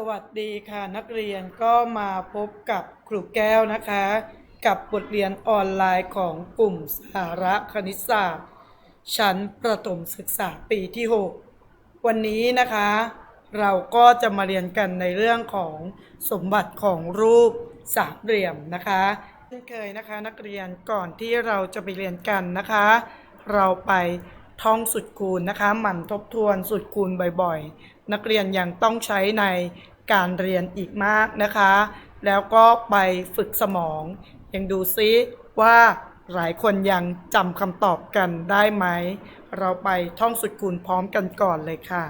สวัสดีค่ะนักเรียนก็มาพบกับครูแก้วนะคะ กับบทเรียนออนไลน์ของกลุ่มสาระคณิตศาสตร์ ชั้นประถมศึกษาปีที่ 6 วันนี้นะคะ เราก็จะมาเรียนกันในเรื่องของสมบัติของรูปสามเหลี่ยมนะคะเช่นเคยนะคะนักเรียนก่อนที่เราจะไปเรียนกันนะคะ เราไป ท่องสุดคูณนะคะ หมั่นทบทวนสุดคูณบ่อยๆ นักเรียนยังต้องใช้ในการเรียนอีกมากนะคะ แล้วก็ไปฝึกสมอง ยังดูซิว่าหลายคนยังจำคำตอบกันได้ไหม เราไปท่องสุดคูณพร้อมกันก่อนเลยค่ะ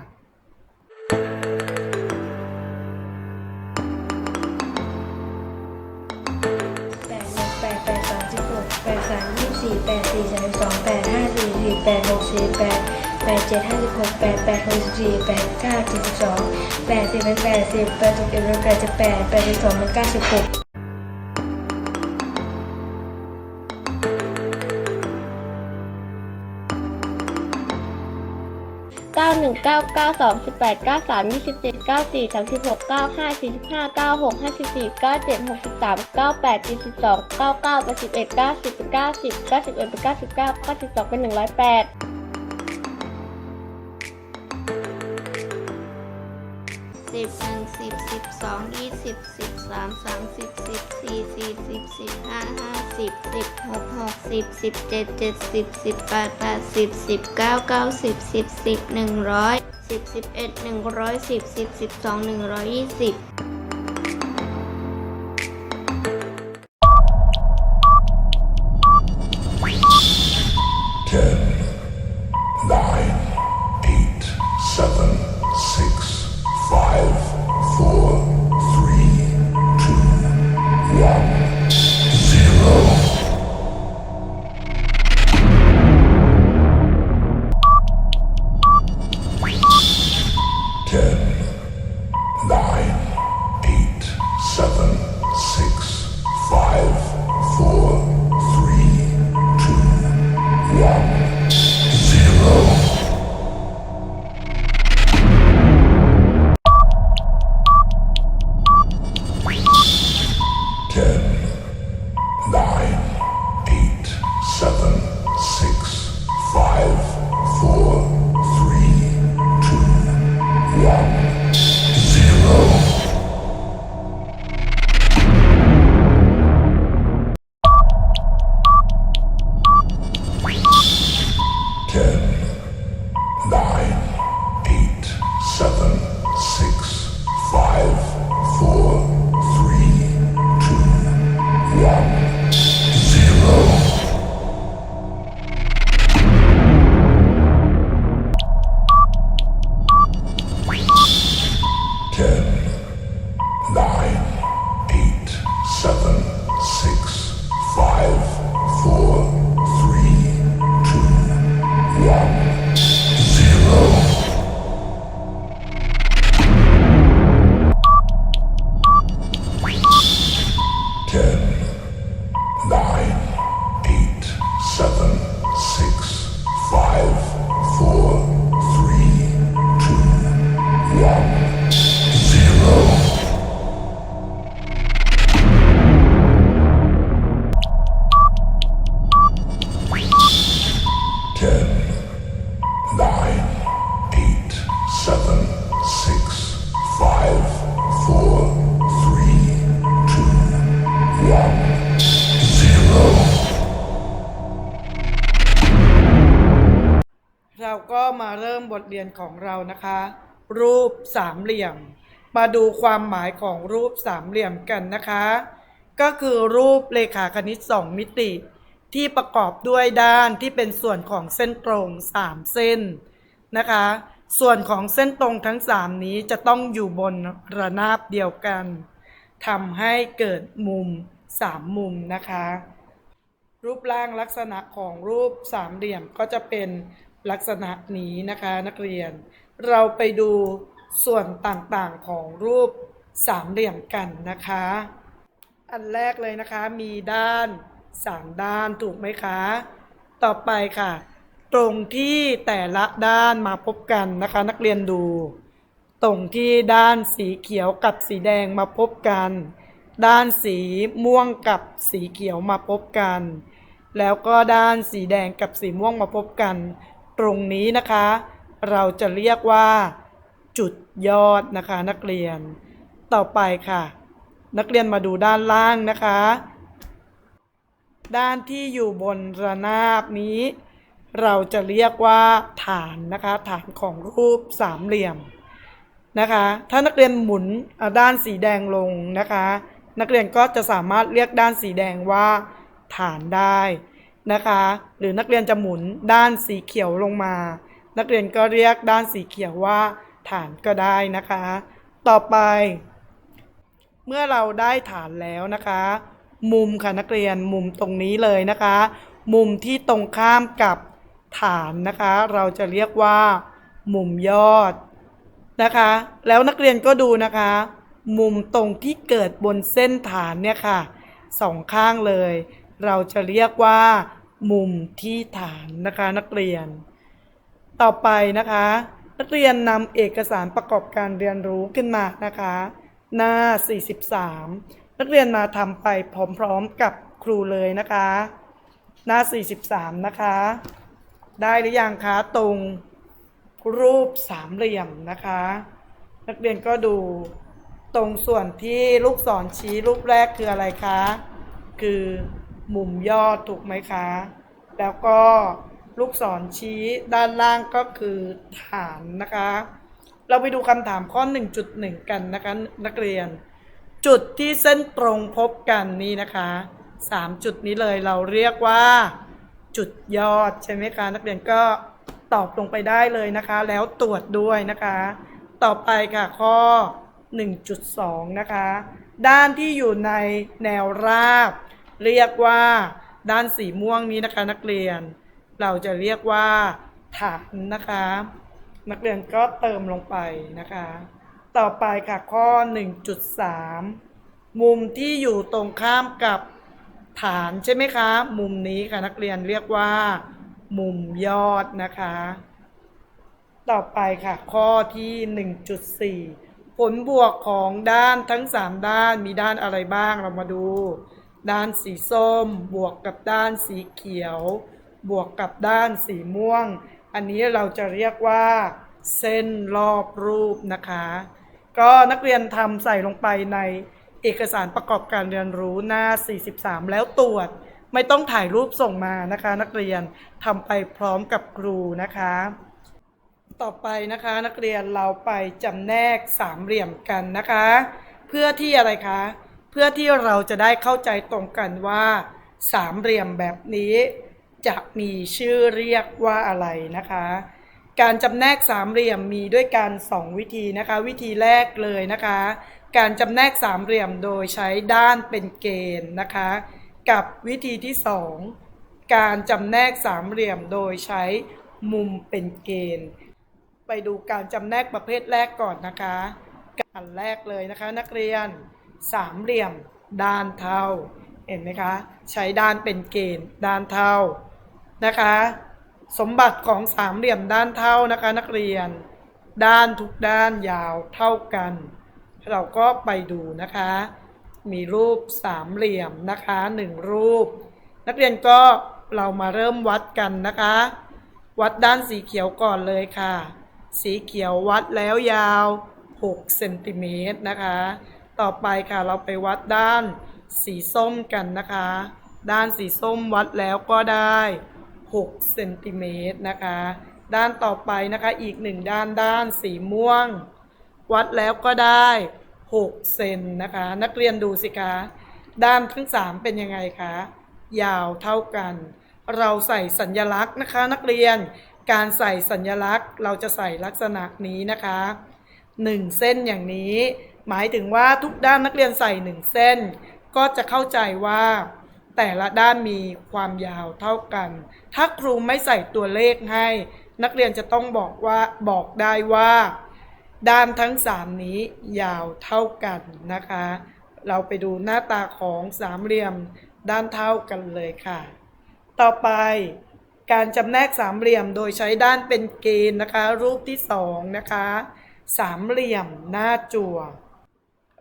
สี่แปดหกสี่แปดแปดเจ็ดห้าสิบหกแปดแปดหกสิบสี่แปดเก้าเจ็ดสิบสองแปดสิบเป็นแปดสิบแปดสิบเอ็ดเป็นแปดสิบแปดแปดสิบสองเป็นเก้าสิบหก 919992189327943695459654976398729981 91 90 91 99 92 เป็น108 สิบหนึ่งสิบสิบสองยี่สิบสิบสามสามสิบสิบสี่สี่สิบสิบห้าห้าสิบสิบหกหกสิบสิบเจ็ดเจ็ดสิบสิบแปดแปดสิบสิบเก้าเก้าสิบสิบสิบหนึ่งร้อยสิบสิบเอ็ดหนึ่งร้อยสิบสิบสิบสองหนึ่งร้อยยี่สิบ ริ่มบทเรียนของเรานะคะ รูปสามเหลี่ยม มาดูความหมายของรูปสามเหลี่ยมกันนะคะ ก็คือรูปเลขาคณิต2มิติ ที่ประกอบด้วยด้านที่เป็นส่วนของเส้นตรง3เส้นนะคะ ส่วนของเส้นตรงทั้ง3นี้จะต้องอยู่บนระนาบเดียวกันทำให้เกิดมุม3มุมนะคะ รูปร่างลักษณะของรูปสามเหลี่ยมก็จะเป็น ลักษณะนี้นะคะนักเรียน เราไปดูส่วนต่างๆของรูปสามเหลี่ยมกันนะคะ อันแรกเลยนะคะมีด้านสามด้านถูกไหมคะ ต่อไปค่ะ ตรงที่แต่ละด้านมาพบกันนะคะ นักเรียนดู ตรงที่ด้านสีเขียวกับสีแดงมาพบกัน ด้านสีม่วงกับสีเขียวมาพบกัน แล้วก็ด้านสีแดงกับสีม่วงมาพบกัน ตรงนี้นะคะ เราจะเรียกว่า จุดยอดนะคะนักเรียน ต่อไปค่ะ นักเรียนมาดูด้านล่างนะคะ ด้านที่อยู่บนระนาบนี้ เราจะเรียกว่าฐานนะคะ ฐานของรูปสามเหลี่ยมนะคะ ถ้านักเรียนหมุนด้านสีแดงลงนะคะ นักเรียนก็จะสามารถเรียกด้านสีแดงว่า ฐานได้ นะคะ หรือนักเรียนจะหมุนด้านสีเขียวลงมา นักเรียนก็เรียกด้านสีเขียวว่าฐานก็ได้นะคะ ต่อไป เมื่อเราได้ฐานแล้วนะคะ มุมค่ะนักเรียนมุมตรงนี้เลยนะคะ มุมที่ตรงข้ามกับฐานนะคะ เราจะเรียกว่า มุมยอดนะคะ แล้วนักเรียนก็ดูนะคะ มุมตรงที่เกิดบนเส้นฐานเนี่ยค่ะสองข้างเลย เราจะเรียกว่า มุมที่ฐานนะคะนักเรียน ต่อไปนะคะ นักเรียนนำเอกสารประกอบการเรียนรู้ขึ้นมานะคะ หน้า 43 นักเรียนมาทำไปพร้อมๆกับครูเลยนะคะ หน้า 43 นะคะ ได้หรือยังคะตรงรูปสามเหลี่ยมนะคะ นักเรียนก็ดูตรงส่วนที่ลูกศรชี้รูปแรกคืออะไรคะ คือ มุมยอดถูกไหมคะ แล้วก็ลูกศรชี้ด้านล่างก็คือฐานนะคะ เราไปดูคำถามข้อ 1.1 กันนะคะนักเรียน จุดที่เส้นตรงพบกันนี่นะคะ 3 จุดนี้เลยเราเรียกว่า จุดยอดใช่ไหมคะ นักเรียนก็ตอบลงไปได้เลยนะคะ แล้วตรวจด้วยนะคะ ต่อไปค่ะข้อ 1.2 นะคะ ด้านที่อยู่ในแนวราบ เรียกว่าด้านสีม่วงนี้นะคะ นักเรียน เราจะเรียกว่า ฐานนะคะ นักเรียนก็เติมลงไปนะคะ ต่อไปค่ะข้อ 1.3 มุมที่อยู่ตรงข้ามกับฐานใช่ไหมคะ มุมนี้ค่ะนักเรียนเรียกว่า มุมยอดนะคะ ต่อไปค่ะข้อที่ 1.4 ผลบวกของด้านทั้ง 3 ด้านมีด้านอะไรบ้างเรามาดู ด้านสีส้ม บวกกับด้านสีเขียว บวกกับด้านสีม่วง อันนี้เราจะเรียกว่า เส้นรอบรูปนะคะ ก็นักเรียนทำใส่ลงไปในเอกสารประกอบการเรียนรู้หน้า 43 แล้วตรวจไม่ต้องถ่ายรูปส่งมานะคะ นักเรียนทำไปพร้อมกับครูนะคะ ต่อไปนะคะนักเรียนเราไปจำแนกสามเหลี่ยมกันนะคะ เพื่อที่อะไรคะ พื่อที่เราจะได้เข้าใจตรงกันว่า สามเหลี่ยมแบบนี้ จะมีชื่อเรียกว่าอะไรนะคะ การจำแนกสามเหลี่ยมมีด้วยกันสองวิธีนะคะ วิธีแรกเลยนะคะ การจำแนกสามเหลี่ยมโดยใช้ด้านเป็นเกณฑ์นะคะ กับวิธีที่สองการจำแนกสามเหลี่ยมโดยใช้มุมเป็นเกณฑ์ ไปดูการจำแนกประเภทแรกก่อนนะคะอันแรกเลยนะคะนักเรียน สามเหลี่ยม ด้านเท่า เห็นไหมคะ ใช้ด้านเป็นเกณฑ์ ด้านเท่านะคะ สมบัติของสามเหลี่ยมด้านเท่านะคะนักเรียน ด้านทุกด้านยาวเท่ากัน เราก็ไปดูนะคะ มีรูปสามเหลี่ยมนะคะหนึ่งรูป นักเรียนก็เรามาเริ่มวัดกันนะคะ วัดด้านสีเขียวก่อนเลยค่ะ สีเขียววัดแล้วยาว 6 เซนติเมตรนะคะ ต่อไปค่ะเราไปวัดด้านสีส้มกันนะคะ ด้านสีส้มวัดแล้วก็ได้6เซนติเมตรนะคะ ด้านต่อไปนะคะอีกหนึ่งด้านด้านสีม่วง วัดแล้วก็ได้6เซนนะคะ นักเรียนดูสิคะด้านทั้ง 3 เป็นยังไงคะยาวเท่ากัน เราใส่สัญลักษณ์นะคะ นักเรียนการใส่สัญลักษณ์เราจะใส่ลักษณะนี้นะคะ 1 เส้นอย่างนี้ หมายถึงว่าทุกด้านนักเรียนใส่1เส้น ก็จะเข้าใจว่า แต่ละด้านมีความยาวเท่ากัน ถ้าครูไม่ใส่ตัวเลขให้ นักเรียนจะต้องบอกว่าบอกได้ว่า ด้านทั้ง3นี้ยาวเท่ากันนะคะ เราไปดูหน้าตาของสามเหลี่ยมด้านเท่ากันเลยค่ะ ต่อไปการจำแนกสามเหลี่ยมโดยใช้ด้านเป็นเกณฑ์นะคะ รูปที่2นะคะ สามเหลี่ยมหน้าจั่ว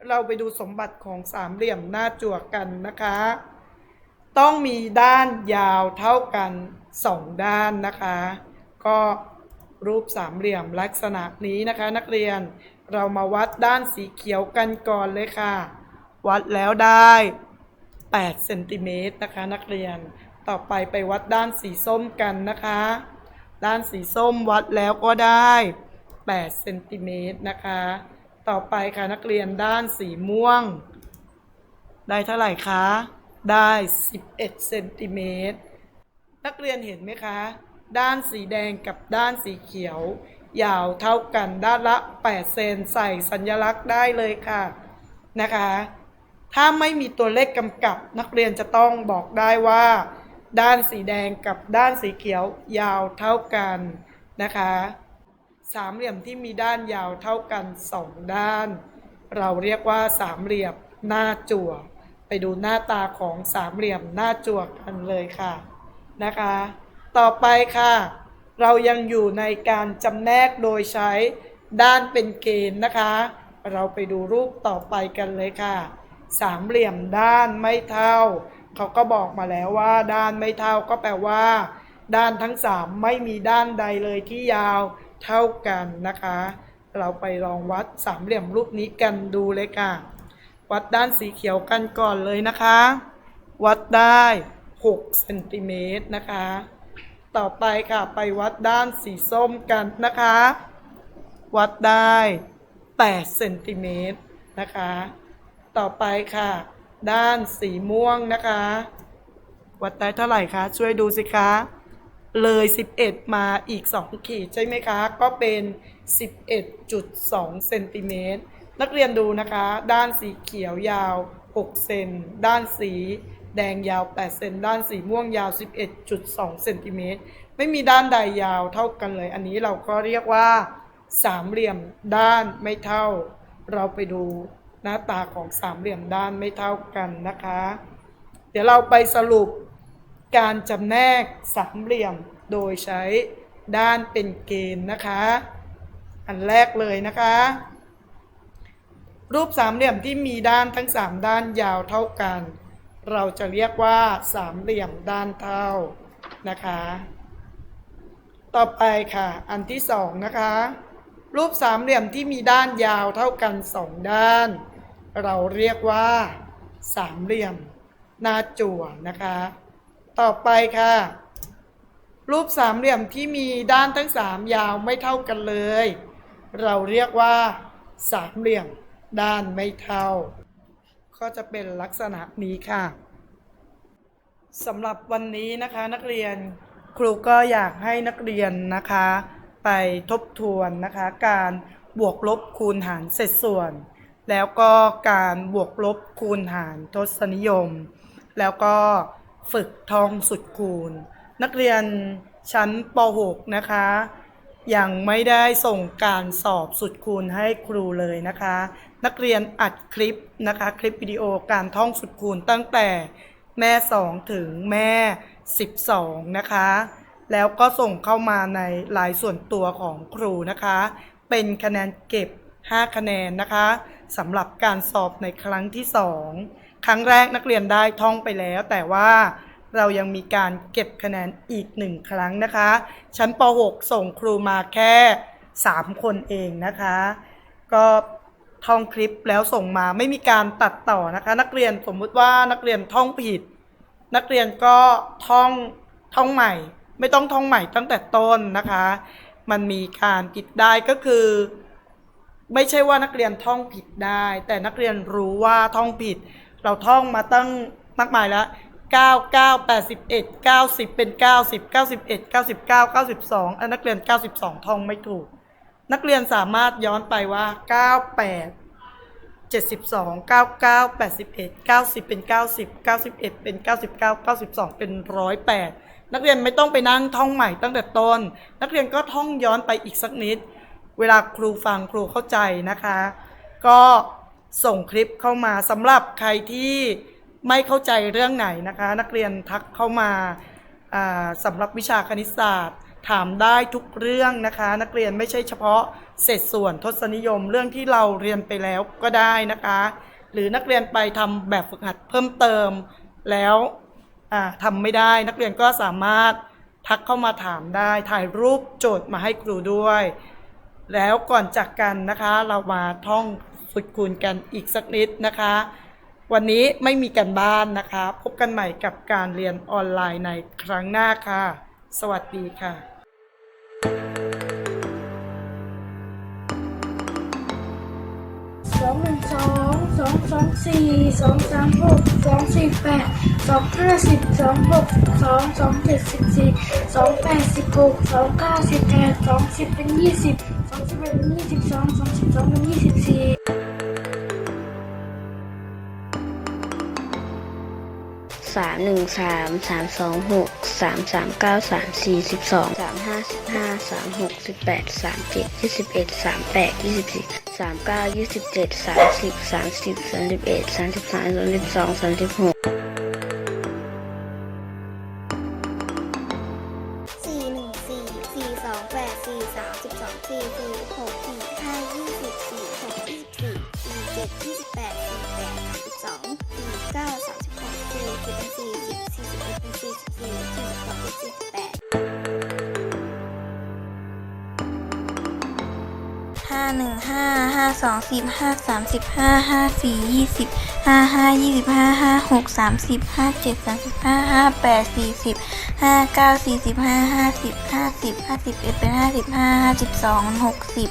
เราไปดูสมบัติของสามเหลี่ยมหน้าจั่วกันนะคะ ต้องมีด้านยาวเท่ากันสองด้านนะคะ ก็รูปสามเหลี่ยมลักษณะนี้นะคะ นักเรียนเรามาวัดด้านสีเขียวกันก่อนเลยค่ะ วัดแล้วได้8เซนติเมตรนะคะ นักเรียนต่อไปไปวัดด้านสีส้มกันนะคะ ด้านสีส้มวัดแล้วก็ได้8เซนติเมตรนะคะ ต่อไปค่ะนักเรียนด้านสีม่วง ได้เท่าไหร่คะ ได้ 11เซนติเมตร นักเรียนเห็นไหมคะ ด้านสีแดงกับด้านสีเขียว ยาวเท่ากันด้านละ 8 เซนใส่สัญลักษณ์ได้เลยค่ะ นะคะ ถ้าไม่มีตัวเลขกำกับ นักเรียนจะต้องบอกได้ว่า ด้านสีแดงกับด้านสีเขียว ยาวเท่ากันนะคะ สามเหลี่ยมที่มีด้านยาวเท่ากันสองด้าน เราเรียกว่าสามเหลี่ยมหน้าจั่ว ไปดูหน้าตาของสามเหลี่ยมหน้าจั่วกันเลยค่ะนะคะ ต่อไปค่ะ เรายังอยู่ในการจำแนกโดยใช้ด้านเป็นเกณฑ์นะคะ เราไปดูรูปต่อไปกันเลยค่ะ สามเหลี่ยมด้านไม่เท่า เขาก็บอกมาแล้วว่า ด้านไม่เท่าก็แปลว่า ด้านทั้งสามไม่มีด้านใดเลยที่ยาว เท่ากันนะคะ เราไปลองวัดสามเหลี่ยมรูปนี้กันดูเลยค่ะ วัดด้านสีเขียวกันก่อนเลยนะคะ วัดได้6เซนติเมตรนะคะ ต่อไปค่ะไปวัดด้านสีส้มกันนะคะ วัดได้8เซนติเมตรนะคะ ต่อไปค่ะ ด้านสีม่วงนะคะ วัดได้เท่าไหร่คะ ช่วยดูสิคะ เลย 11 มาอีก 2 ขีดใช่ไหมคะ ก็เป็น 11.2 เซนติเมตร นักเรียนดูนะคะ ด้านสีเขียวยาว 6 เซน ด้านสีแดงยาว 8 เซน ด้านสีม่วงยาว 11.2 เซนติเมตร ไม่มีด้านใดยาวเท่ากันเลย อันนี้เราก็เรียกว่าสามเหลี่ยมด้านไม่เท่า เราไปดูหน้าตาของสามเหลี่ยมด้านไม่เท่ากันนะคะ เดี๋ยวเราไปสรุป การจำแนกสามเหลี่ยมโดยใช้ด้านเป็นเกณฑ์นะคะ อันแรกเลยนะคะ รูปสามเหลี่ยมที่มีด้านทั้งสามด้านยาวเท่ากัน เราจะเรียกว่าสามเหลี่ยมด้านเท่านะคะ ต่อไปค่ะ อันที่สองนะคะ รูปสามเหลี่ยมที่มีด้านยาวเท่ากันสองด้าน เราเรียกว่า สามเหลี่ยมหน้าจั่วนะคะ ต่อไปค่ะ รูปสามเหลี่ยมที่มีด้านทั้งสามยาวไม่เท่ากันเลย เราเรียกว่า สามเหลี่ยมด้านไม่เท่า ก็จะเป็นลักษณะนี้ค่ะสำหรับวันนี้นะคะนักเรียนครูก็อยากให้นักเรียนนะคะ ไปทบทวนนะคะ การบวกลบคูณหารเศษส่วน แล้วก็การบวกลบคูณหารทศนิยม แล้วก็ ฝึกท่องสุดคูณ นักเรียนชั้นป .6 นะคะ ยังไม่ได้ส่งการสอบสุดคูณให้ครูเลยนะคะ นักเรียนอัดคลิปนะคะ คลิปวิดีโอการท่องสุดคูณตั้งแต่แม่ 2 ถึงแม่ 12 นะคะ แล้วก็ส่งเข้ามาในไลน์ส่วนตัวของครูนะคะ เป็นคะแนนเก็บ 5 คะแนนนะคะสำหรับการสอบในครั้งที่ 2 ครั้งแรกนักเรียนได้ท่องไปแล้ว แต่ว่าเรายังมีการเก็บคะแนนอีกหนึ่งครั้งนะคะ ชั้นป .6 ส่งครูมาแค่ 3 คนเองนะคะ ก็ท่องคลิปแล้วส่งมาไม่มีการตัดต่อนะคะ นักเรียนสมมุติว่านักเรียนท่องผิด นักเรียนก็ท่องท่องใหม่ ไม่ต้องท่องใหม่ตั้งแต่ต้นนะคะ มันมีการผิดได้ก็คือ ไม่ใช่ว่านักเรียนท่องผิดได้ แต่นักเรียนรู้ว่าท่องผิด เราท่องมาตั้งมากมายแล้ว9 9 81 90 เป็น 90 91 99 92อันนักเรียน 92ท่องไม่ถูก นักเรียนสามารถย้อนไปว่า 98 72 99 81 90 เป็น 90 91 เป็น 99 92 เป็น 108 นักเรียนไม่ต้องไปนั่งท่องใหม่ตั้งแต่ต้น นักเรียนก็ท่องย้อนไปอีกสักนิด เวลาครูฟังครูเข้าใจนะคะ ก็ ส่งคลิปเข้ามาสำหรับใครที่ไม่เข้าใจเรื่องไหนนะคะ นักเรียนทักเข้ามาสำหรับวิชาคณิตศาสตร์ ถามได้ทุกเรื่องนะคะ นักเรียนไม่ใช่เฉพาะเศษส่วนทศนิยมเรื่องที่เราเรียนไปแล้วก็ได้นะคะ หรือนักเรียนไปทำแบบฝึกหัดเพิ่มเติมแล้วอ่าทำไม่ได้ นักเรียนก็สามารถทักเข้ามาถามได้ถ่ายรูปโจทย์มาให้ครูด้วย แล้วก่อนจากกันนะคะเรามาท่อง ฝึกคูณกันอีกสักนิดนะคะ วันนี้ไม่มีกันบ้านนะคะ พบกันใหม่กับการเรียนออนไลน์ในครั้งหน้าค่ะ สวัสดีค่ะสองหนึ่งสองสองสองสี่สองสามหกสองสี่แปดสองห้าสิบสองหกสองสองเจ็ดสิบสี่สองแปดสิบหกสองเก้าสิบแปดสองสิบเป็นยี่สิบสองสิบเอ็ดเป็นยี่สิบสองสองสิบสองเป็นยี่สิบสี่ สามหนึ่งสามสามสองหกสามสามเก้าสามสี่สิบสองสามห้าสิบห้าสามหกสิบแปดสามเจ็ดยี่สิบเอ็ดสามแปดยี่สิบสี่สามเก้ายี่สิบเจ็ดสามสิบสามสิบสามสิบเอ็ดสามสิบสามสามสิบสองสามสิบหก ห้าห้าสองสิบห้าสามสิบห้าห้าสี่ยี่สิบห้าห้ายี่สิบห้าห้าหกสามสิบห้าเจ็ดสามสิบห้าห้าแปดสี่สิบห้าเก้าสี่สิบห้าห้าสิบห้าสิบห้าสิบเอ็ดเป็นห้าสิบห้าห้าสิบสองหกสิบ